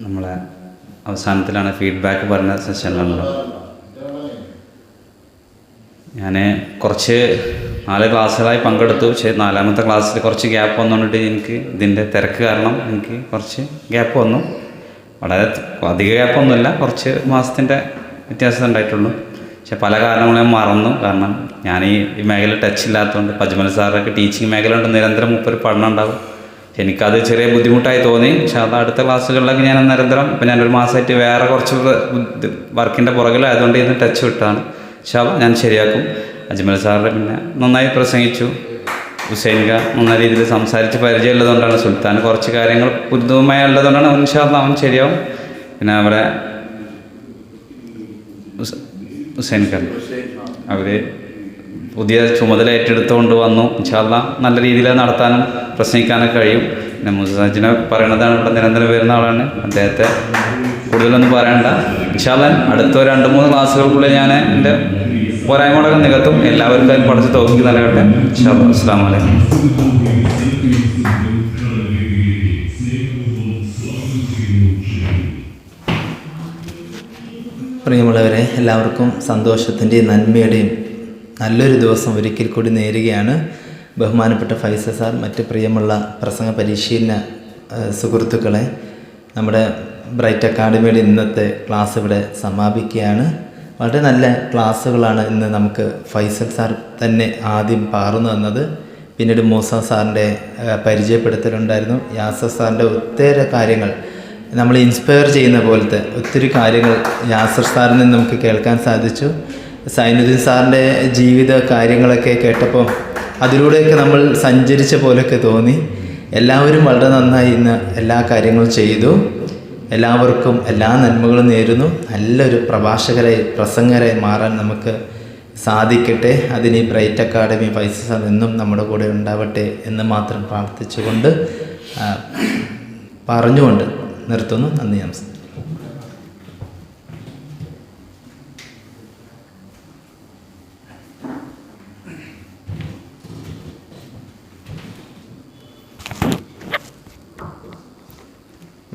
നമ്മളെ അവസാനത്തിലാണ് ഫീഡ്ബാക്ക് പറഞ്ഞ സെഷനിലാണല്ലോ ഞാൻ കുറച്ച് നാല് ക്ലാസ്സുകളായി പങ്കെടുത്തു. പക്ഷേ നാലാമത്തെ ക്ലാസ്സിൽ കുറച്ച് ഗ്യാപ്പ് വന്നുകൊണ്ടിട്ട് എനിക്ക് ഇതിന്റെ തിരക്ക് കാരണം എനിക്ക് കുറച്ച് ഗ്യാപ്പ് വന്നു. വളരെ അധിക ഗ്യാപ്പൊന്നുമില്ല കുറച്ച് മാസത്തിന്റെ വ്യത്യാസം ഉണ്ടായിട്ടുള്ളൂ. പക്ഷെ പല കാരണങ്ങളും മറന്നു. കാരണം ഞാൻ ഈ മേഖല ടച്ച് ഇല്ലാത്തതുകൊണ്ട് പജ്മൽ സാറൊക്കെ ടീച്ചിങ് മേഖല കൊണ്ട് നിരന്തരം മുപ്പൊരു പഠനം ഉണ്ടാവും. എനിക്കത് ചെറിയ ബുദ്ധിമുട്ടായി തോന്നി. പക്ഷെ അത് അടുത്ത ക്ലാസ്സുകളിലൊക്കെ ഞാൻ നിരന്തരം ഇപ്പം ഞാനൊരു മാസമായിട്ട് വേറെ കുറച്ച് വർക്കിന്റെ പുറകിലായതുകൊണ്ട് ഇന്ന് ടച്ച് വിട്ടാണ്. പക്ഷേ ഞാൻ ശരിയാക്കും. അജ്മൽ സാറിന്റെ പിന്നെ നന്നായി പ്രസംഗിച്ചു. ഹുസൈൻക നല്ല രീതിയിൽ സംസാരിച്ച് പരിചയമുള്ളതുകൊണ്ടാണ് സുൽത്താൻ. കുറച്ച് കാര്യങ്ങൾ പുതുമയ ഉള്ളതുകൊണ്ടാണ് ഇൻഷാല്ല അവൻ ശരിയാവും. പിന്നെ അവിടെ ഹുസ്- ഹുസൈൻ ഖാൻ. അവർ പുതിയ ചുമതല ഏറ്റെടുത്തുകൊണ്ട് വന്നു. ഇൻഷാല്ല നല്ല രീതിയിൽ നടത്താനും പ്രസംഗിക്കാനൊക്കെ കഴിയും. മുസാജിനെ പറയണതാണ് ഇവിടെ നിരന്തരം വരുന്ന ആളാണ്. അദ്ദേഹത്തെ കൂടുതലൊന്നും പറയണ്ട. ഇൻഷാല്ല അടുത്ത രണ്ട് മൂന്ന് ക്ലാസ്സുകൾക്കുള്ളിൽ ഞാൻ എന്റെ പോരായ്മകളൊക്കെ നികത്തും. എല്ലാവർക്കും അതിന് പഠിച്ച് തോക്കി നൽകട്ടെ. ഇൻഷാല്ല അസ്സാം വലൈക്കും പ്രിയമുള്ളവരെ എല്ലാവർക്കും സന്തോഷത്തിന്റെയും നന്മയുടെയും നല്ലൊരു ദിവസം ഒരിക്കൽ കൂടി നേരുകയാണ്. ബഹുമാനപ്പെട്ട ഫൈസ സാർ മറ്റ് പ്രിയമുള്ള പ്രസംഗ പരിശീലന സുഹൃത്തുക്കളെ നമ്മുടെ ബ്രൈറ്റ് അക്കാഡമിയുടെ ഇന്നത്തെ ക്ലാസ് ഇവിടെ സമാപിക്കുകയാണ്. വളരെ നല്ല ക്ലാസ്സുകളാണ് ഇന്ന് നമുക്ക് ഫൈസൽ സാർ തന്നെ ആദ്യം പകർന്നു തന്നത്. പിന്നീട് മൂസ സാറിന്റെ പരിചയപ്പെടുത്തലുണ്ടായിരുന്നു. യാസർ സാറിന്റെ ഒത്തേറെ കാര്യങ്ങൾ. നമ്മളെ ഇൻസ്പയർ ചെയ്യുന്ന പോലത്തെ ഒത്തിരി കാര്യങ്ങൾ യാസർ സാറിൽ നിന്ന് നമുക്ക് കേൾക്കാൻ സാധിച്ചു. സൈനുദ്ദീൻ സാറിന്റെ ജീവിത കാര്യങ്ങളൊക്കെ കേട്ടപ്പോൾ അതിലൂടെയൊക്കെ നമ്മൾ സഞ്ചരിച്ച പോലെയൊക്കെ തോന്നി. എല്ലാവരും വളരെ നന്നായി ഇന്ന് എല്ലാ കാര്യങ്ങളും ചെയ്തു. എല്ലാവർക്കും എല്ലാ നന്മകളും നേരുന്നു. നല്ലൊരു പ്രഭാഷകരായി പ്രസംഗരായി മാറാൻ നമുക്ക് സാധിക്കട്ടെ. അതിന് ഈ ബ്രൈറ്റ് അക്കാഡമി പൈസ എന്നും നമ്മുടെ കൂടെ ഉണ്ടാവട്ടെ എന്ന് മാത്രം പ്രാർത്ഥിച്ചുകൊണ്ട് പറഞ്ഞുകൊണ്ട് നിർത്തുന്നു. നന്ദി നമസ്കാരം.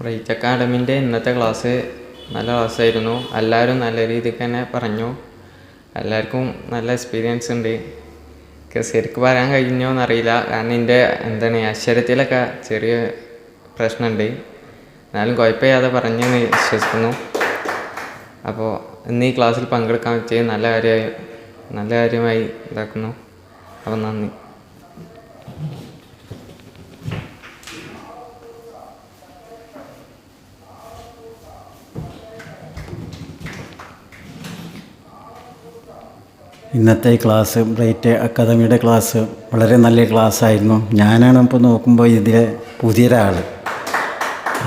ബ്രൈറ്റ് അക്കാഡമിന്റെ ഇന്നത്തെ ക്ലാസ് നല്ല ക്ലാസ്സായിരുന്നു എല്ലാവരും നല്ല രീതിക്ക് തന്നെ പറഞ്ഞു. എല്ലാവർക്കും നല്ല എക്സ്പീരിയൻസ് ഉണ്ട്. ശരിക്കും പറയാൻ കഴിഞ്ഞോ എന്നറിയില്ല. കാരണം എന്റെ എന്താണ് അക്ഷരത്തിലൊക്കെ ചെറിയ പ്രശ്നമുണ്ട്. എന്നാലും കുഴപ്പമില്ലാതെ പറഞ്ഞെന്ന് വിശ്വസിക്കുന്നു. അപ്പോൾ ഇന്ന് ഈ ക്ലാസ്സിൽ പങ്കെടുക്കാൻ പറ്റിയത് നല്ല കാര്യമായി നല്ല കാര്യമായി ഇതാക്കുന്നു. അപ്പോൾ നന്ദി. ഇന്നത്തെ ക്ലാസ് ബ്രൈറ്റ് അക്കാദമിയുടെ ക്ലാസ് വളരെ നല്ല ക്ലാസ് ആയിരുന്നു ഞാനാണ് ഇപ്പോൾ നോക്കുമ്പോൾ ഇതിലെ പുതിയൊരാൾ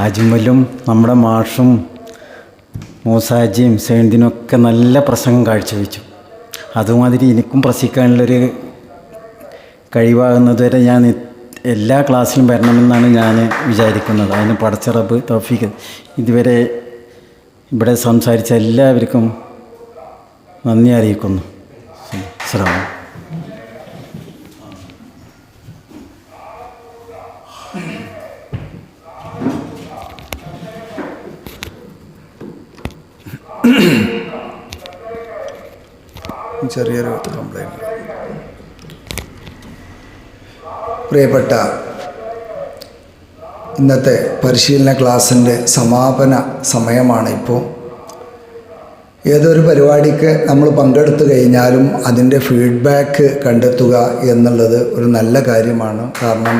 അജ്മലും നമ്മുടെ മാഷും മൂസാജിയും സേന്തിനൊക്കെ നല്ല പ്രസംഗം കാഴ്ചവെച്ചു. അതുമാതിരി എനിക്കും പ്രസിക്കാനുള്ളൊരു കഴിവാകുന്നതുവരെ ഞാൻ എല്ലാ ക്ലാസ്സിലും വരണമെന്നാണ് ഞാൻ വിചാരിക്കുന്നത്. അതിന് പടച്ചറബ് തൗഫീഖ് ഇതുവരെ ഇവിടെ സംസാരിച്ച എല്ലാവർക്കും നന്ദി അറിയിക്കുന്നു. അസ്സലാമു ചെറിയൊരു കംപ്ലൈന്റ് പ്രിയപ്പെട്ട ഇന്നത്തെ പരിശീലന ക്ലാസ്സിന്റെ സമാപന സമയമാണ് ഇപ്പോൾ ഏതൊരു പരിപാടിക്ക് നമ്മൾ പങ്കെടുത്തു കഴിഞ്ഞാലും അതിന്റെ ഫീഡ്ബാക്ക് കണ്ടെത്തുക എന്നുള്ളത് ഒരു നല്ല കാര്യമാണ്. കാരണം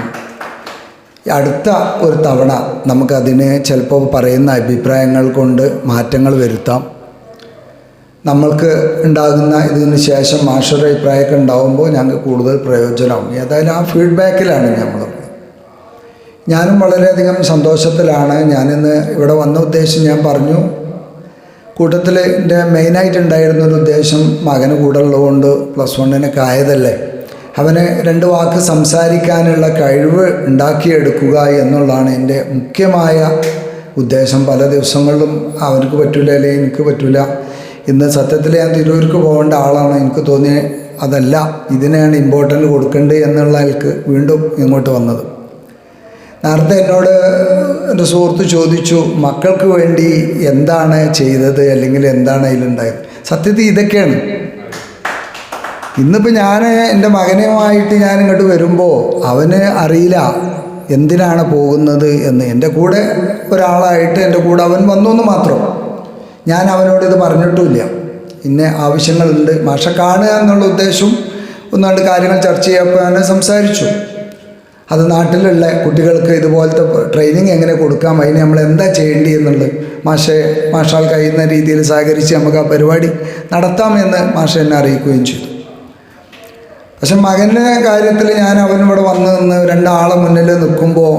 അടുത്ത ഒരു തവണ നമുക്കതിന് ചിലപ്പോൾ പറയുന്ന അഭിപ്രായങ്ങൾ കൊണ്ട് മാറ്റങ്ങൾ വരുത്താം. നമ്മൾക്ക് ഉണ്ടാകുന്ന ഇതിന് ശേഷം മാഷയുടെ അഭിപ്രായമൊക്കെ ഉണ്ടാകുമ്പോൾ ഞങ്ങൾക്ക് കൂടുതൽ പ്രയോജനമാവും ഏതായാലും ആ ഫീഡ്ബാക്കിലാണ് നമ്മൾ ഞാനും വളരെയധികം സന്തോഷത്തിലാണ്. ഞാനിന്ന് ഇവിടെ വന്ന ഉദ്ദേശം ഞാൻ പറഞ്ഞു. കൂട്ടത്തിൽ എന്റെ മെയിനായിട്ടുണ്ടായിരുന്ന ഒരു ഉദ്ദേശം മകന് കൂടെ ഉള്ളതുകൊണ്ട് പ്ലസ് വണ്ണിനൊക്കെ ആയതല്ലേ. അവന് രണ്ട് വാക്ക് സംസാരിക്കാനുള്ള കഴിവ് ഉണ്ടാക്കിയെടുക്കുക എന്നുള്ളതാണ് എന്റെ മുഖ്യമായ ഉദ്ദേശം. പല ദിവസങ്ങളിലും അവനക്ക് പറ്റൂല അല്ലെങ്കിൽ എനിക്ക് പറ്റൂല. ഇന്ന് സത്യത്തിൽ ഞാൻ തിരൂർക്ക് പോകേണ്ട ആളാണ്. എനിക്ക് തോന്നിയ അതല്ല. ഇതിനെയാണ് ഇമ്പോർട്ടന്റ് കൊടുക്കേണ്ടത് എന്നുള്ള ആൾക്ക് വീണ്ടും ഇങ്ങോട്ട് വന്നത്. നേരത്തെ എന്നോട് എന്റെ സുഹൃത്ത് ചോദിച്ചു മക്കൾക്ക് വേണ്ടി എന്താണ് ചെയ്തത്? അല്ലെങ്കിൽ എന്താണ് അതിലുണ്ടായത്? സത്യത്തിൽ ഇതൊക്കെയാണ്. ഇന്നിപ്പോൾ ഞാൻ എന്റെ മകനുമായിട്ട് ഞാൻ ഇങ്ങോട്ട് വരുമ്പോൾ അവന് അറിയില്ല എന്തിനാണ് പോകുന്നത് എന്ന്. എന്റെ കൂടെ ഒരാളായിട്ട് എന്റെ കൂടെ അവൻ വന്നു എന്ന് മാത്രം. ഞാൻ അവനോട് ഇത് പറഞ്ഞിട്ടുമില്ല. ഇന്ന ആവശ്യങ്ങളുണ്ട്. മാഷ കാണുക എന്നുള്ള ഉദ്ദേശവും ഒന്നാണ്ട് കാര്യങ്ങൾ ചർച്ച ചെയ്യപ്പോൾ സംസാരിച്ചു. അത് നാട്ടിലുള്ള കുട്ടികൾക്ക് ഇതുപോലത്തെ ട്രെയിനിങ് എങ്ങനെ കൊടുക്കാം? അതിന് നമ്മൾ എന്താ ചെയ്യേണ്ടി എന്നുള്ളത് മാഷെ മാഷാൽ കഴിയുന്ന രീതിയിൽ സഹകരിച്ച് നമുക്ക് ആ പരിപാടി നടത്താമെന്ന് മാഷ എന്നെ അറിയിക്കുകയും ചെയ്തു. പക്ഷെ മകന്റെ കാര്യത്തിൽ ഞാൻ അവനിവിടെ വന്ന് നിന്ന് രണ്ടാളെ മുന്നിൽ നിൽക്കുമ്പോൾ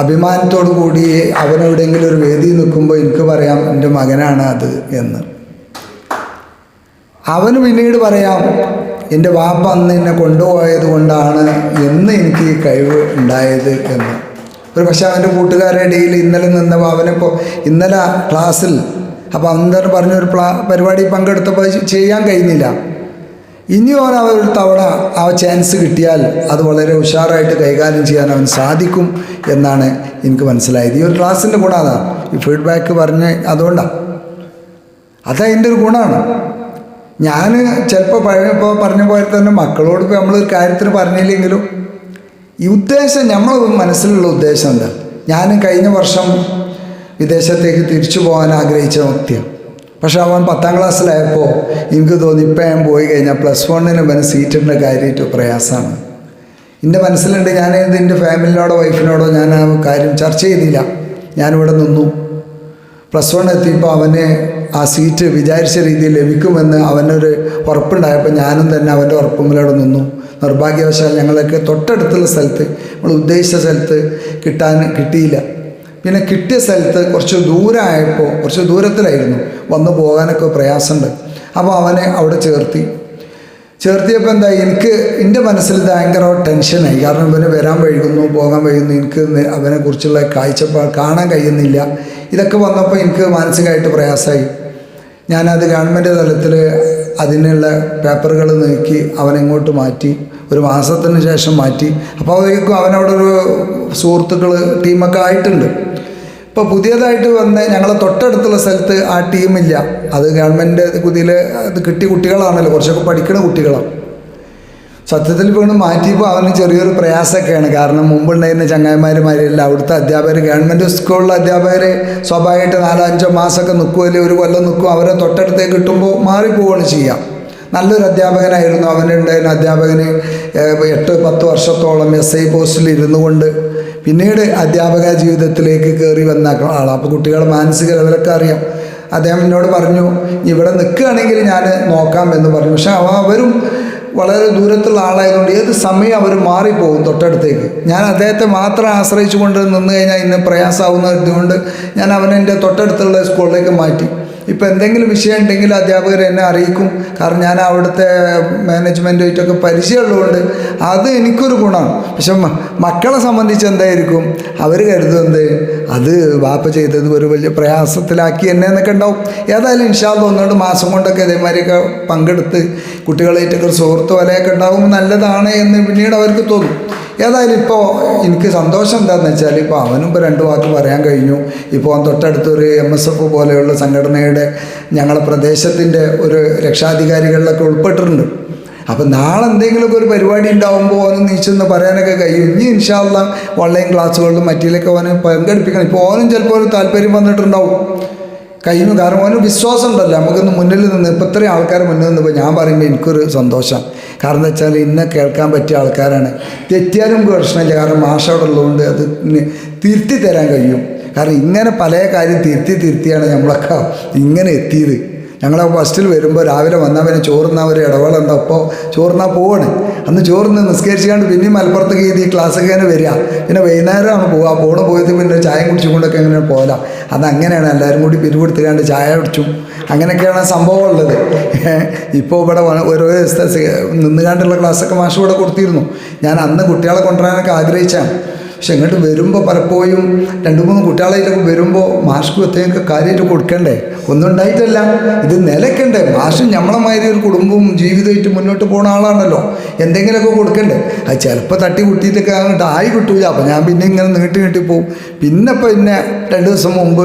അഭിമാനത്തോടു കൂടി അവനെവിടെയെങ്കിലും ഒരു വേദി നിൽക്കുമ്പോൾ എനിക്ക് പറയാം എന്റെ മകനാണ് അത് എന്ന്. അവന് പിന്നീട് പറയാം എന്റെ വാപ്പ അന്ന് എന്നെ കൊണ്ടുപോയത് കൊണ്ടാണ് എന്ന് എനിക്ക് ഈ കഴിവ് ഉണ്ടായത് എന്ന്. ഒരു പക്ഷേ അവന്റെ കൂട്ടുകാരുടെ ഇടയിൽ ഇന്നലെ നിന്നപ്പോൾ അവനിപ്പോൾ ഇന്നലെ ക്ലാസ്സിൽ അപ്പോൾ അന്നേരം പറഞ്ഞൊരു പ്ലാ പരിപാടി പങ്കെടുത്തപ്പോൾ ചെയ്യാൻ കഴിഞ്ഞില്ല. ഇനി അവൻ അവരൊരു തവണ ആ ചാൻസ് കിട്ടിയാൽ അത് വളരെ ഉഷാറായിട്ട് കൈകാര്യം ചെയ്യാൻ അവൻ സാധിക്കും എന്നാണ് എനിക്ക് മനസ്സിലായത്. ഈ ഒരു ക്ലാസ്സിന്റെ ഗുണം അതാണ് ഈ ഫീഡ്ബാക്ക് പറഞ്ഞ് അതുകൊണ്ടാണ് അതതിന്റെ ഒരു ഗുണമാണ്. ഞാൻ ചിലപ്പോൾ പഴയപ്പോൾ പറഞ്ഞ പോലെ തന്നെ മക്കളോട് നമ്മൾ നമ്മളൊരു കാര്യത്തിന് പറഞ്ഞില്ലെങ്കിലും ഈ ഉദ്ദേശം നമ്മൾ മനസ്സിലുള്ള ഉദ്ദേശം എന്താ? ഞാൻ കഴിഞ്ഞ വർഷം വിദേശത്തേക്ക് തിരിച്ചു പോകാൻ ആഗ്രഹിച്ച വ്യക്തിയാണ് പക്ഷെ അവൻ പത്താം ക്ലാസ്സിലായപ്പോൾ എനിക്ക് തോന്നി ഇപ്പം ഞാൻ പോയി കഴിഞ്ഞാൽ പ്ലസ് വണ്ണിന് ഇവന് സീറ്റിന്റെ കാര്യമായിട്ട് പ്രയാസമാണ്. എന്റെ മനസ്സിലുണ്ട് ഞാൻ എന്റെ ഫാമിലിനോടോ വൈഫിനോടോ ഞാൻ ആ കാര്യം ചർച്ച ചെയ്തില്ല. ഞാനിവിടെ നിന്നു. പ്ലസ് വൺ എത്തിയപ്പോൾ അവന് ആ സീറ്റ് വിചാരിച്ച രീതിയിൽ ലഭിക്കുമെന്ന് അവനൊരു ഉറപ്പുണ്ടായപ്പോൾ ഞാനും തന്നെ അവന്റെ ഉറപ്പുമ്പിലവിടെ നിന്നു. നിർഭാഗ്യവശാൽ ഞങ്ങളൊക്കെ തൊട്ടടുത്തുള്ള സ്ഥലത്ത് നമ്മൾ ഉദ്ദേശിച്ച സ്ഥലത്ത് കിട്ടാൻ കിട്ടിയില്ല. പിന്നെ കിട്ടിയ സ്ഥലത്ത് കുറച്ച് ദൂരമായപ്പോൾ കുറച്ച് ദൂരത്തിലായിരുന്നു. വന്നു പോകാനൊക്കെ പ്രയാസമുണ്ട്. അപ്പോൾ അവനെ അവിടെ ചേർത്തി. ചേർത്തിയപ്പോൾ എന്താ എനിക്ക് എന്റെ മനസ്സിൽ ഭയങ്കര ടെൻഷനായി. കാരണം ഇവന് വരാൻ വൈകുന്നു പോകാൻ വൈകുന്നു. എനിക്ക് അവനെക്കുറിച്ചുള്ള കാഴ്ചപ്പാട് കാണാൻ കഴിയുന്നില്ല. ഇതൊക്കെ വന്നപ്പോൾ എനിക്ക് മാനസികമായിട്ട് പ്രയാസമായി. ഞാനത് ഗവൺമെന്റ് തലത്തിൽ അതിനുള്ള പേപ്പറുകൾ നീക്കി അവനെങ്ങോട്ട് മാറ്റി ഒരു മാസത്തിന് ശേഷം മാറ്റി. അപ്പോൾ അപ്പോഴേക്കും അവനവിടെ ഒരു സുഹൃത്തുക്കൾ ടീമൊക്കെ ആയിട്ടുണ്ട്. ഇപ്പോൾ പുതിയതായിട്ട് വന്ന് ഞങ്ങളെ തൊട്ടടുത്തുള്ള സ്ഥലത്ത് ആ ടീമില്ല. അത് ഗവൺമെന്റ് കുതിയിൽ അത് കിട്ടിയ കുട്ടികളാണല്ലോ കുറച്ചൊക്കെ പഠിക്കുന്ന കുട്ടികളാണ്. സത്യത്തിൽ വീണ്ടും മാറ്റിയപ്പോൾ അവന് ചെറിയൊരു പ്രയാസമൊക്കെയാണ്. കാരണം മുമ്പുണ്ടായിരുന്ന ചങ്ങായിമാരുമാരില്ല അവിടുത്തെ അധ്യാപകർ ഗവൺമെന്റ് സ്കൂളിലെ അധ്യാപകർ സ്വാഭാവികമായിട്ട് നാലോ അഞ്ചോ മാസമൊക്കെ നിൽക്കുമല്ലോ ഒരു കൊല്ലം നിൽക്കും. അവരെ തൊട്ടടുത്തേക്ക് കിട്ടുമ്പോൾ മാറിപ്പോവുകയാണ് ചെയ്യാം. നല്ലൊരു അധ്യാപകനായിരുന്നു. അവനുണ്ടായിരുന്ന അധ്യാപകന് എട്ട് പത്ത് വർഷത്തോളം എസ് ഐ പോസ്റ്റിൽ ഇരുന്നു കൊണ്ട് പിന്നീട് അധ്യാപക ജീവിതത്തിലേക്ക് കയറി വന്ന ആളാണ് അപ്പോൾ കുട്ടികളെ മാനസിക ലെവലൊക്കെ അറിയാം. അദ്ദേഹം എന്നോട് പറഞ്ഞു ഇവിടെ നിൽക്കുകയാണെങ്കിൽ ഞാൻ നോക്കാം എന്ന് പറഞ്ഞു. പക്ഷെ അവരും വളരെ ദൂരത്തുള്ള ആളായതുകൊണ്ട് ഏത് സമയം അവർ മാറിപ്പോകും തൊട്ടടുത്തേക്ക്. ഞാൻ അദ്ദേഹത്തെ മാത്രം ആശ്രയിച്ചു കൊണ്ട് നിന്ന് കഴിഞ്ഞാൽ ഇന്ന് പ്രയാസമാവുന്നതുകൊണ്ട് ഞാൻ അവനെ എന്റെ തൊട്ടടുത്തുള്ള സ്കൂളിലേക്ക് മാറ്റി. ഇപ്പോൾ എന്തെങ്കിലും വിഷയം ഉണ്ടെങ്കിൽ അധ്യാപകർ എന്നെ അറിയിക്കും. കാരണം ഞാൻ അവിടുത്തെ മാനേജ്മെന്റുമായിട്ടൊക്കെ പരിചയമുള്ളതുകൊണ്ട് അത് എനിക്കൊരു ഗുണമാണ്. പക്ഷെ മക്കളെ സംബന്ധിച്ച് എന്തായിരിക്കും? അവർ കരുതുന്നത് അത് വാപ്പ ചെയ്തത് ഒരു വലിയ പ്രയാസത്തിലാക്കി എന്നെ എന്നൊക്കെ ഉണ്ടാവും. ഏതായാലും ഇൻഷാല്ല ഒന്നുകൊണ്ട് മാസം കൊണ്ടൊക്കെ ഇതേമാതിരിയൊക്കെ പങ്കെടുത്ത് കുട്ടികളായിട്ടൊക്കെ ഒരു സുഹൃത്ത് വലയൊക്കെ ഉണ്ടാവും നല്ലതാണ് എന്ന് പിന്നീട് അവർക്ക് തോന്നും. ഏതായാലും ഇപ്പോൾ എനിക്ക് സന്തോഷം എന്താണെന്ന് വെച്ചാൽ ഇപ്പോൾ അവനും ഇപ്പോൾ രണ്ട് വാക്ക് പറയാൻ കഴിഞ്ഞു. ഇപ്പോൾ തൊട്ടടുത്തൊരു എം എസ് എഫ് പോലെയുള്ള സംഘടനയുടെ ഞങ്ങളുടെ പ്രദേശത്തിന്റെ ഒരു രക്ഷാധികാരികളിലൊക്കെ ഉൾപ്പെട്ടിട്ടുണ്ട്. അപ്പം നാളെ എന്തെങ്കിലുമൊക്കെ ഒരു പരിപാടി ഉണ്ടാകുമ്പോൾ ഓന് നീച്ചെന്ന് പറയാനൊക്കെ കഴിയും. ഇനി ഇൻഷാല്ല ഓൺലൈൻ ക്ലാസ്സുകളിലും മറ്റിലൊക്കെ ഓനെ പങ്കെടുപ്പിക്കണം. ഇപ്പോൾ ഓനും ചിലപ്പോൾ ഒരു താല്പര്യം വന്നിട്ടുണ്ടാവും. കഴിയുന്നു കാരണം ഓന് വിശ്വാസം ഉണ്ടല്ലോ. നമുക്കൊന്ന് മുന്നിൽ നിന്ന് ഇപ്പം ഇത്രയും ആൾക്കാർ മുന്നിൽ നിന്നപ്പോൾ ഞാൻ പറയുമ്പോൾ എനിക്കൊരു സന്തോഷം. കാരണം എന്താ വെച്ചാൽ ഇന്നെ കേൾക്കാൻ പറ്റിയ ആൾക്കാരാണ്. തെറ്റിയാലും പ്രശ്നമില്ല. കാരണം മാഷ അവിടെ ഉള്ളതുകൊണ്ട് അത് തിരുത്തി തരാൻ കഴിയും. കാരണം ഇങ്ങനെ പല കാര്യം തിരുത്തി തിരുത്തിയാണ് നമ്മളൊക്കെ ഇങ്ങനെ എത്തിയത്. ഞങ്ങളെ ഫസ്റ്റിൽ വരുമ്പോൾ രാവിലെ വന്നാൽ പിന്നെ ചോറുന്ന ഒരു ഇടവേളുണ്ട് അപ്പോൾ ചോറുന്നാ പോവാണ്. അന്ന് ചോറുന്ന് നിസ്കരിച്ചുകൊണ്ട് പിന്നെയും മലപ്പുറത്തേക്ക് ഈ ക്ലാസ്സൊക്കെ ഇങ്ങനെ വരിക. പിന്നെ വൈകുന്നേരമാണ് പോവുക പോണ പോയത് പിന്നെ ചായ കുടിച്ചുകൊണ്ടൊക്കെ ഇങ്ങനെ പോകല അത് അങ്ങനെയാണ് എല്ലാവരും കൂടി പിരിവെടുത്തുകൊണ്ട് ചായ കുടിച്ചു. അങ്ങനെയൊക്കെയാണ് സംഭവം ഉള്ളത്. ഇപ്പോൾ ഇവിടെ ഓരോ ദിവസത്തെ നിന്നുകാണ്ടുള്ള ക്ലാസ്സൊക്കെ മാഷ് ഇവിടെ കൊടുത്തിരുന്നു. ഞാൻ അന്ന് കുട്ടികളെ കൊണ്ടുവരാനൊക്കെ ആഗ്രഹിച്ചാണ് പക്ഷെ ഇങ്ങോട്ട് വരുമ്പോൾ പലപ്പോഴും രണ്ട് മൂന്ന് കുട്ടികളായിട്ടൊക്കെ വരുമ്പോൾ മാസ്ക് ഒത്തേക്ക് കാര്യമായിട്ട് കൊടുക്കണ്ടേ? ഒന്നും ഉണ്ടായിട്ടല്ല. ഇത് നിലക്കണ്ടേ? മാഷ് നമ്മളെ മാതിരി ഒരു കുടുംബവും ജീവിതമായിട്ട് മുന്നോട്ട് പോകുന്ന ആളാണല്ലോ. എന്തെങ്കിലുമൊക്കെ കൊടുക്കണ്ടേ? അത് ചിലപ്പോൾ തട്ടി കുട്ടിയിട്ടൊക്കെ അങ്ങോട്ട് ആയി കിട്ടൂല. അപ്പോൾ ഞാൻ പിന്നെ ഇങ്ങനെ നീട്ടി നീട്ടി പോകും പിന്നെ പിന്നെ രണ്ട് ദിവസം മുമ്പ്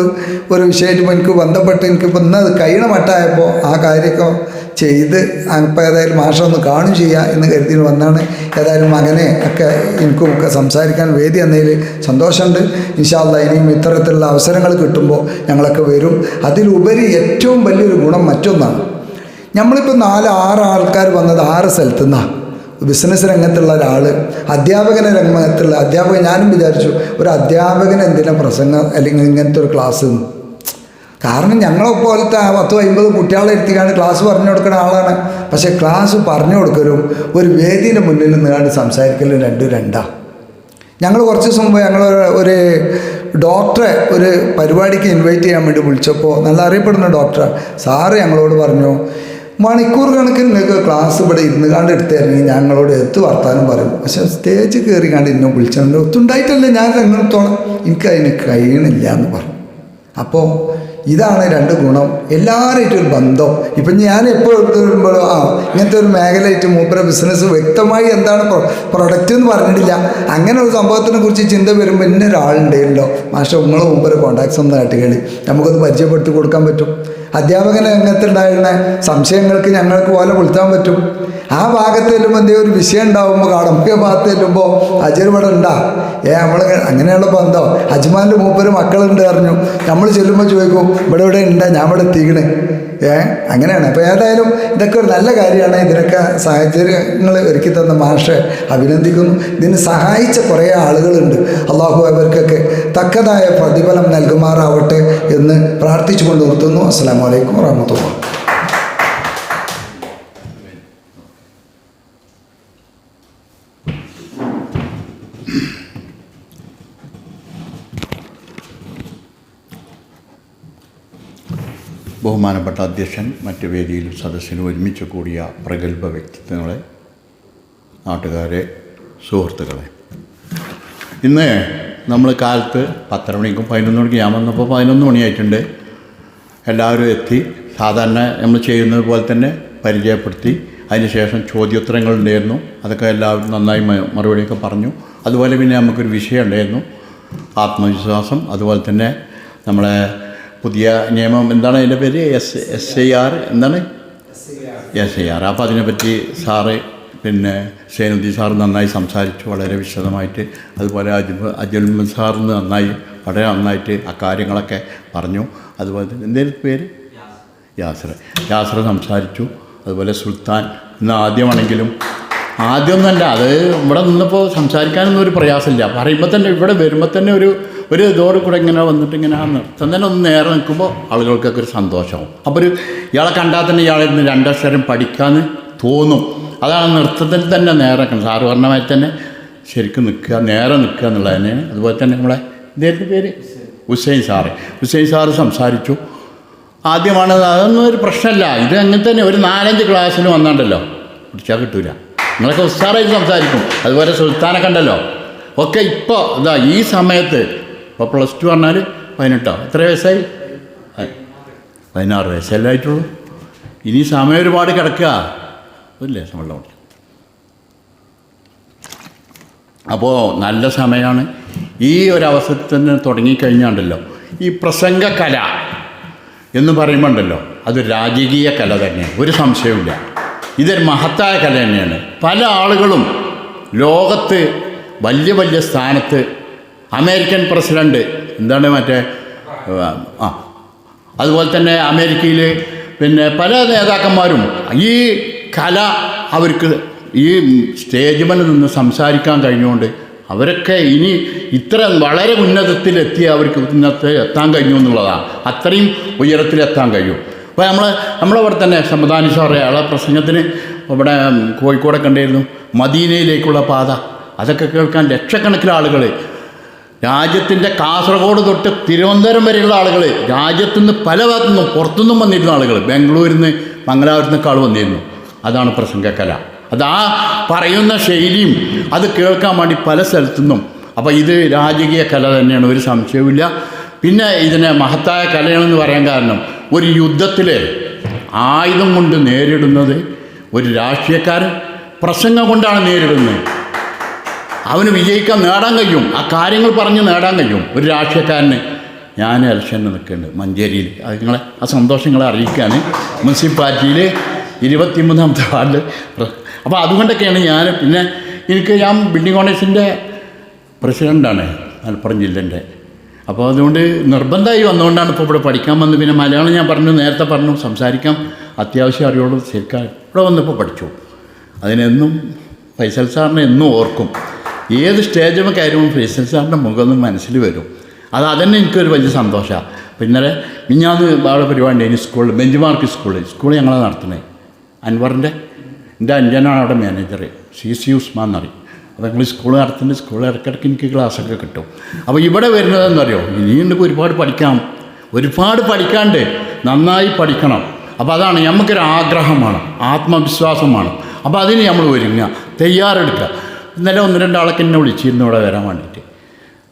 ഒരു വിഷയമായിട്ട് എനിക്ക് ബന്ധപ്പെട്ട് എനിക്കിപ്പോൾ ഇന്ന് അത് കഴിയണ മട്ടായപ്പോൾ ആ കാര്യമൊക്കെ ചെയ്ത് അപ്പോൾ ഏതായാലും മാഷ ഒന്ന് കാണും ചെയ്യുക എന്ന് കരുതി വന്നാണ്. ഏതായാലും മകനെ ഒക്കെ എനിക്കും ഒക്കെ സംസാരിക്കാൻ വേദി എന്നതിൽ സന്തോഷമുണ്ട്. ഇൻഷാല്ല ഇനിയും ഇത്തരത്തിലുള്ള അവസരങ്ങൾ കിട്ടുമ്പോൾ ഞങ്ങളൊക്കെ വരും. അതിലുപരി ഏറ്റവും വലിയൊരു ഗുണം മറ്റൊന്നാണ്. നമ്മളിപ്പോൾ നാല് ആറ് ആൾക്കാർ വന്നത് ആറ് സ്ഥലത്തു നിന്നാണ് ബിസിനസ് രംഗത്തുള്ള ഒരാൾ അധ്യാപകന രംഗത്തുള്ള അധ്യാപകൻ ഞാനും വിചാരിച്ചു ഒരു അധ്യാപകൻ എന്തിനാ പ്രസംഗം അല്ലെങ്കിൽ ഇങ്ങനത്തെ ഒരു ക്ലാസ് കാരണം ഞങ്ങളെ പോലത്തെ ആ പത്തോ അമ്പത് കുട്ടികളെ എത്തിക്കാണ് ക്ലാസ് പറഞ്ഞു കൊടുക്കുന്ന ആളാണ്. പക്ഷേ ക്ലാസ് പറഞ്ഞു കൊടുക്കലും ഒരു വേദിയുടെ മുന്നിൽ നിന്നാണ് സംസാരിക്കലും രണ്ടും രണ്ടാ. ഞങ്ങൾ കുറച്ച് ദിവസം മുമ്പ് ഞങ്ങൾ ഒരു ഡോക്ടറെ ഒരു പരിപാടിക്ക് ഇൻവൈറ്റ് ചെയ്യാൻ വേണ്ടി വിളിച്ചപ്പോൾ നല്ല അറിയപ്പെടുന്ന ഡോക്ടറാണ് സാറ് ഞങ്ങളോട് പറഞ്ഞു മണിക്കൂർ കണക്കിന് നിങ്ങൾക്ക് ക്ലാസ് ഇവിടെ ഇരുന്ന് കാണ്ട് എടുത്തായിരുന്നെങ്കിൽ ഞങ്ങളോട് എത്ത് വർത്താനം പറയും? പക്ഷെ സ്റ്റേജ് കയറി കണ്ട് ഇന്നും വിളിച്ചിട്ടുണ്ട് ഒത്തുണ്ടായിട്ടല്ലേ ഞാൻ രംഗത്തോളം എനിക്കതിന് കഴിയണില്ല എന്ന് പറഞ്ഞു. അപ്പോൾ ഇതാണ് രണ്ട് ഗുണം. എല്ലാവരായിട്ടും ഒരു ബന്ധം. ഇപ്പം ഞാൻ എപ്പോൾ വരുമ്പോഴും ആ ഇങ്ങനത്തെ ഒരു മേഖലയായിട്ട് മൂപ്പര ബിസിനസ് വ്യക്തമായി എന്താണ് പ്രൊഡക്റ്റ് എന്ന് പറഞ്ഞിട്ടില്ല. അങ്ങനെ ഒരു സംഭവത്തിനെ കുറിച്ച് ചിന്ത വരുമ്പോൾ ഇന്ന ഒരാളുണ്ടായിരുന്നല്ലോ മാഷ ഉങ്ങളെ മൂപ്പര കോണ്ടാക്ട്സ് ഒന്ന് കാട്ടുകളി നമുക്കൊന്ന് പരിചയപ്പെടുത്തി കൊടുക്കാൻ പറ്റും. അധ്യാപകന രംഗത്തുണ്ടായിരുന്ന സംശയങ്ങൾക്ക് ഞങ്ങൾക്ക് പോലെ കൊളുത്താൻ പറ്റും. ആ ഭാഗത്ത് ചെല്ലുമ്പോൾ എന്തെങ്കിലും ഒരു വിഷയം ഉണ്ടാവുമ്പോൾ കടമ്പ ഭാഗത്ത് ചെല്ലുമ്പോൾ അജർ ഉണ്ടാ. ഏ നമ്മൾ അങ്ങനെയുള്ള ബന്ധം. അജ്മാന്റെ മൂപ്പര് മക്കളുണ്ട് അറിഞ്ഞു നമ്മൾ ചെല്ലുമ്പോൾ ചോദിക്കും ഇവിടെ ഇവിടെ ഉണ്ടാ ഞാൻ ഇവിടെ എത്തിക്കണേ. ഏ? അങ്ങനെയാണ്. അപ്പോൾ ഏതായാലും ഇതൊക്കെ ഒരു നല്ല കാര്യമാണ്. ഇതിനൊക്കെ സാഹചര്യങ്ങൾ ഒരുക്കി തന്ന മാഷെ അഭിനന്ദിക്കുന്നു. ഇതിന് സഹായിച്ച കുറേ ആളുകളുണ്ട്. അള്ളാഹു അവർക്കൊക്കെ തക്കതായ പ്രതിഫലം നൽകുമാറാവട്ടെ എന്ന് പ്രാർത്ഥിച്ചുകൊണ്ട് നിർത്തുന്നു. അസ്സാം വലൈക്കും വാഹമത്തുള്ള ബഹുമാനപ്പെട്ട അധ്യക്ഷൻ മറ്റ് വേദിയിൽ സദസ്സിന് ഒരുമിച്ച് കൂടിയ പ്രഗത്ഭ വ്യക്തിത്വങ്ങളെ നാട്ടുകാരെ സുഹൃത്തുക്കളെ. ഇന്ന് നമ്മൾ കാലത്ത് പത്തര മണിക്കും പതിനൊന്ന് മണിക്ക് ഞാൻ വന്നപ്പോൾ പതിനൊന്ന് മണിയായിട്ടുണ്ട്. എല്ലാവരും എത്തി സാധാരണ നമ്മൾ ചെയ്യുന്നത് പോലെ തന്നെ പരിചയപ്പെടുത്തി. അതിനുശേഷം ചോദ്യോത്തരങ്ങൾ ഉണ്ടായിരുന്നു. അതൊക്കെ എല്ലാവരും നന്നായി മറുപടിയൊക്കെ പറഞ്ഞു. അതുപോലെ പിന്നെ നമുക്കൊരു വിഷയം ഉണ്ടായിരുന്നു. ആത്മവിശ്വാസം അതുപോലെ തന്നെ നമ്മളെ പുതിയ നിയമം എന്താണ് അതിന്റെ പേര്? എസ് എസ് ഐ ആർ എന്താണ്? S I R. അപ്പോൾ അതിനെപ്പറ്റി സാറ് പിന്നെ സേനുദ്ദീൻ സാർ നന്നായി സംസാരിച്ചു വളരെ വിശദമായിട്ട്. അതുപോലെ അജ്മ അജുൽ സാറിന് നന്നായി വളരെ നന്നായിട്ട് ആ കാര്യങ്ങളൊക്കെ പറഞ്ഞു. അതുപോലെ തന്നെ എന്തേലും പേര്? യാസർ യാസർ സംസാരിച്ചു. അതുപോലെ സുൽത്താൻ. ഇന്ന് ആദ്യമാണെങ്കിലും ആദ്യമൊന്നുമല്ല അത് ഇവിടെ നിന്നപ്പോൾ സംസാരിക്കാനൊന്നും ഒരു പ്രയാസമില്ല. പറയുമ്പോൾ തന്നെ ഇവിടെ വരുമ്പോൾ തന്നെ ഒരു ഒരു ഇതോട് കൂടെ ഇങ്ങനെ വന്നിട്ട് ഇങ്ങനെ ആ നൃത്തം തന്നെ ഒന്ന് നേരെ നിൽക്കുമ്പോൾ ആളുകൾക്കൊക്കെ ഒരു സന്തോഷമാവും. അപ്പോൾ ഒരു ഇയാളെ കണ്ടാൽ തന്നെ ഇയാളിരുന്ന് രണ്ടക്ഷരം പഠിക്കാമെന്ന് തോന്നും. അതാണ് നൃത്തത്തിൽ തന്നെ നേരെ നിൽക്കണം സാറ് പറഞ്ഞ മാതിരി തന്നെ ശരിക്കും നിൽക്കുക നേരെ നിൽക്കുക എന്നുള്ളത് തന്നെയാണ് അതുപോലെ തന്നെ നമ്മളെ ഇദ്ദേഹത്തിന്റെ പേര് ഹുസൈൻ സാറ്. ഹുസൈൻ സാറ് സംസാരിച്ചു. ആദ്യമാണ് അതൊന്നും ഒരു പ്രശ്നമല്ല. ഇത് അങ്ങനെ തന്നെ ഒരു നാലഞ്ച് ക്ലാസ്സിന് വന്നാണ്ടല്ലോ. പിടിച്ചാൽ കിട്ടൂല. നിങ്ങളൊക്കെ ഉസ്താറായിട്ട് സംസാരിക്കും. അതുപോലെ സുൽത്താനെ കണ്ടല്ലോ ഒക്കെ ഇപ്പോൾ ഇതാ ഈ സമയത്ത് ഇപ്പോൾ പ്ലസ് ടു പറഞ്ഞാൽ പതിനെട്ടോ? എത്ര വയസ്സായി? പതിനാറ് വയസ്സല്ലേ ആയിട്ടുള്ളൂ. ഇനി സമയം ഒരുപാട് കിടക്കുക ഇല്ലേ? വെള്ളം അപ്പോൾ നല്ല സമയമാണ് ഈ ഒരു അവസരത്തിൽ തന്നെ തുടങ്ങിക്കഴിഞ്ഞാണ്ടല്ലോ ഈ പ്രസംഗ കല എന്ന് പറയുമ്പോൾ ഉണ്ടല്ലോ അത് രാജകീയ കല തന്നെയാണ്. ഒരു സംശയമില്ല ഇതൊരു മഹത്തായ കല തന്നെയാണ്. പല ആളുകളും ലോകത്ത് വലിയ വലിയ സ്ഥാനത്ത് അമേരിക്കൻ പ്രസിഡന്റ് എന്താണ് മറ്റേ? ആ അതുപോലെ തന്നെ അമേരിക്കയിൽ പിന്നെ പല നേതാക്കന്മാരും ഈ കല അവർക്ക് ഈ സ്റ്റേജിൽ നിന്ന് സംസാരിക്കാൻ കഴിഞ്ഞുകൊണ്ട് അവരൊക്കെ ഇനി ഇത്ര വളരെ ഉന്നതത്തിലെത്തി അവർക്ക് ഇന്നത്തെ എത്താൻ കഴിഞ്ഞു എന്നുള്ളതാണ്. അത്രയും ഉയരത്തിലെത്താൻ കഴിയും. അപ്പോൾ നമ്മൾ നമ്മളവിടെ തന്നെ സമദാനി സാറേ അയാളെ പ്രസംഗത്തിന് ഇവിടെ കോഴിക്കോടൊക്കെ ഉണ്ടായിരുന്നു മദീനയിലേക്കുള്ള പാത. അതൊക്കെ കേൾക്കാൻ ലക്ഷക്കണക്കിന് ആളുകൾ രാജ്യത്തിന്റെ കാസർഗോഡ് തൊട്ട് തിരുവനന്തപുരം വരെയുള്ള ആളുകൾ രാജ്യത്തു നിന്ന് പല ഭാഗത്തു നിന്നും പുറത്തുനിന്നും വന്നിരുന്ന ആളുകൾ ബാംഗ്ലൂരിൽ നിന്ന് മംഗലാപുരത്ത് നിന്നൊക്കെ ആൾ വന്നിരുന്നു. അതാണ് പ്രസംഗകല അത് ആ പറയുന്ന ശൈലിയും അത് കേൾക്കാൻ വേണ്ടി പല സ്ഥലത്തു നിന്നും അപ്പോൾ ഇത് രാജകീയ കല തന്നെയാണ് ഒരു സംശയവുമില്ല. പിന്നെ ഇതിനെ മഹത്തായ കലയാണെന്ന് പറയാൻ കാരണം ഒരു യുദ്ധത്തിൽ ആയുധം കൊണ്ട് നേരിടുന്നത് ഒരു രാഷ്ട്രീയക്കാരൻ പ്രസംഗം കൊണ്ടാണ് നേരിടുന്നത്. അവന് വിജയിക്കാൻ നേടാൻ കഴിയും. ആ കാര്യങ്ങൾ പറഞ്ഞ് നേടാൻ കഴിയും. ഒരു രാഷ്ട്രീയക്കാരന് ഞാൻ ഇലക്ഷന് നിൽക്കുന്നുണ്ട് മഞ്ചേരിയിൽ. അത് നിങ്ങളെ ആ സന്തോഷങ്ങളെ അറിയിക്കാൻ മുനിസിപ്പാലിറ്റിയിൽ ഇരുപത്തിമൂന്നാമത്തെ വാർഡ് അപ്പോൾ അതുകൊണ്ടൊക്കെയാണ് ഞാൻ പിന്നെ എനിക്ക് ഞാൻ ബിൽഡിംഗ് ഓണേഴ്സിന്റെ പ്രസിഡന്റാണ് മലപ്പുറം ജില്ലേന്റെ അപ്പോൾ അതുകൊണ്ട് നിർബന്ധമായി വന്നുകൊണ്ടാണ് ഇപ്പോൾ ഇവിടെ പഠിക്കാൻ വന്ന് പിന്നെ മലയാളം ഞാൻ പറഞ്ഞു നേരത്തെ പറഞ്ഞു സംസാരിക്കാം. അത്യാവശ്യം അറിയുള്ളൂ ശരിക്കും ഇവിടെ വന്നപ്പോൾ പഠിച്ചു. അതിനെന്നും ഫൈസൽ സാറിനെ എന്നും ഓർക്കും. ഏത് സ്റ്റേജും കയറുമ്പോൾ ഫൈസൽ സാറിന്റെ മുഖമൊന്നും മനസ്സിൽ വരും. അത് അതന്നെ എനിക്കൊരു വലിയ സന്തോഷമാണ് പിന്നെ മിഞ്ഞാന്ന് അവിടെ പരിപാടി ഇനി സ്കൂളിൽ ബെഞ്ച് മാർക്ക് സ്കൂളിൽ സ്കൂൾ ഞങ്ങളെ നടത്തുന്നത് അൻവറിന്റെ എന്റെ അഞ്ചനാണ് അവിടെ മാനേജർ സി സി ഉസ്മാൻ എന്നറിയും അപ്പോൾ ഞങ്ങൾ സ്കൂൾ നടത്തുന്ന സ്കൂൾ ഇടയ്ക്കിടയ്ക്ക് എനിക്ക് ക്ലാസ്സൊക്കെ കിട്ടും. അപ്പോൾ ഇവിടെ വരുന്നതെന്നറിയോ ഇനിയുണ്ട് ഒരുപാട് പഠിക്കാം ഒരുപാട് പഠിക്കാണ്ട് നന്നായി പഠിക്കണം. അപ്പോൾ അതാണ് നമുക്കൊരു ആഗ്രഹമാണ് ആത്മവിശ്വാസമാണ്. അപ്പോൾ അതിന് നമ്മൾ ഒരുങ്ങുക തയ്യാറെടുക്കുക. ഇന്നലെ ഒന്ന് രണ്ടാളൊക്കെ എന്നെ വിളിച്ചിരുന്നു ഇവിടെ വരാൻ വേണ്ടിയിട്ട്.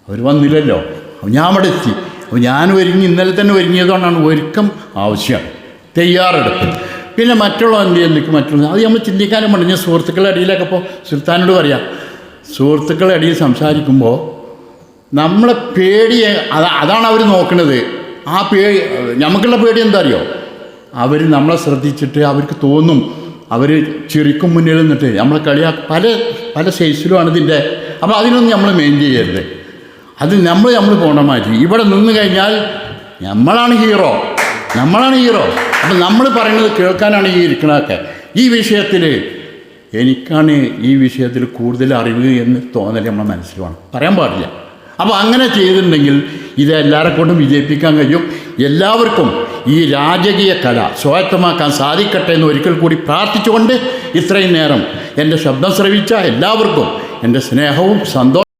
അവർ വന്നില്ലല്ലോ. ഞാൻ അവിടെ എത്തി. അപ്പോൾ ഞാൻ ഒരുങ്ങി ഇന്നലെ തന്നെ ഒരുങ്ങിയതുകൊണ്ടാണ് ഒരുക്കം ആവശ്യമാണ്. തയ്യാറെടുപ്പ്. പിന്നെ മറ്റുള്ള എന്ത് ചെയ്യുന്നു? മറ്റുള്ള അത് നമ്മൾ ചിന്തിക്കാനും വേണ്ട. ഞാൻ സുഹൃത്തുക്കളുടെ ഇടയിലൊക്കെ ഇപ്പോൾ സുൽത്താനോട് പറയാം. സുഹൃത്തുക്കളുടെ ഇടയിൽ സംസാരിക്കുമ്പോൾ നമ്മളെ പേടി അത് അതാണ് അവർ നോക്കുന്നത് ആ പേടി നമുക്കുള്ള പേടി എന്താ അറിയോ? അവർ നമ്മളെ ശ്രദ്ധിച്ചിട്ട് അവർക്ക് തോന്നും. അവർ ചിരിക്കും മുന്നിൽ നിന്നിട്ട് നമ്മളെ കളിയാ പല പല സൈസിലുമാണ് ഇതിന്റെ അപ്പോൾ അതിനൊന്നും നമ്മൾ മെയിൻ ചെയ്യരുത്. അത് നമ്മൾ നമ്മൾ പോകണ മാറ്റി ഇവിടെ നിന്ന് കഴിഞ്ഞാൽ നമ്മളാണ് ഹീറോ നമ്മളാണ് ഹീറോ അപ്പം നമ്മൾ പറയുന്നത് കേൾക്കാനാണ് ഈ ഇരിക്കണതൊക്കെ. ഈ വിഷയത്തിൽ എനിക്കാണ് ഈ വിഷയത്തിൽ കൂടുതൽ അറിവ് എന്ന് തോന്നൽ നമ്മളെ മനസ്സിൽ വേണം. പറയാൻ പാടില്ല. അപ്പോൾ അങ്ങനെ ചെയ്തിട്ടുണ്ടെങ്കിൽ ഇത് എല്ലാവരെ കൊണ്ടും വിജയിപ്പിക്കാൻ കഴിയും. എല്ലാവർക്കും ഈ രാജകീയ കല സ്വായത്തമാക്കാൻ സാധിക്കട്ടെ എന്ന് ഒരിക്കൽ കൂടി പ്രാർത്ഥിച്ചുകൊണ്ട് ഇത്രയും നേരം എന്റെ ശബ്ദം ശ്രവിച്ച എല്ലാവർക്കും എന്റെ സ്നേഹവും സന്തോഷവും